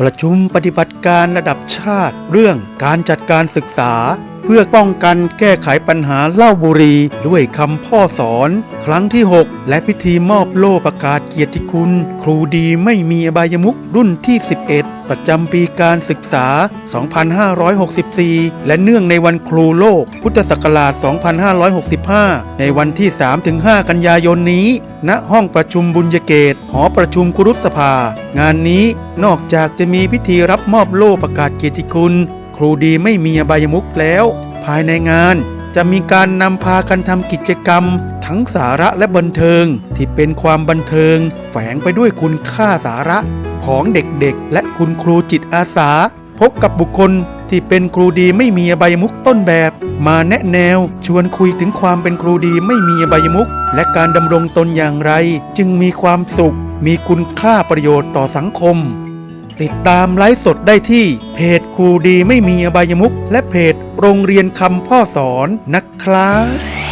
ประชุมปฏิบัติการระดับชาติเรื่องการจัดการศึกษา เพื่อป้องกันแก้ไขปัญหาเหล้าบุรีด้วยคำพ่อสอน ครั้งที่ 6 และพิธีมอบโล่ประกาศเกียรติคุณ ครูดีไม่มีอบายมุขรุ่นที่ 11 ประจำปีการศึกษา 2564 และเนื่องในวันครูโลก พุทธศักราช 2565 ในวันที่ 3-5 กันยายนนี้ ณ ห้องประชุมบุญยเกต หอประชุมครุสภา งานนี้นอกจากจะมีพิธีรับมอบโล่ประกาศเกียรติคุณ ครูดีไม่มีอบายมุขแล้ว ภายในงานจะมีการนำพากันทำกิจกรรม ทั้งสาระและบันเทิงที่เป็นความบันเทิง แฝงไปด้วยคุณค่าสาระของเด็กๆ และคุณครูจิตอาสา พบกับบุคคลที่เป็นครูดีไม่มีอบายมุขต้นแบบ มาแนะแนวชวนคุยถึงความเป็นครูดีไม่มีอบายมุขและการดำรงตนอย่างไร จึงมีความสุข มีคุณค่าประโยชน์ต่อสังคม ติดตามไลฟ์สดได้ที่ เพจครูดีไม่มีอบายมุขและเพจโรงเรียนคำพ่อสอนนะครับ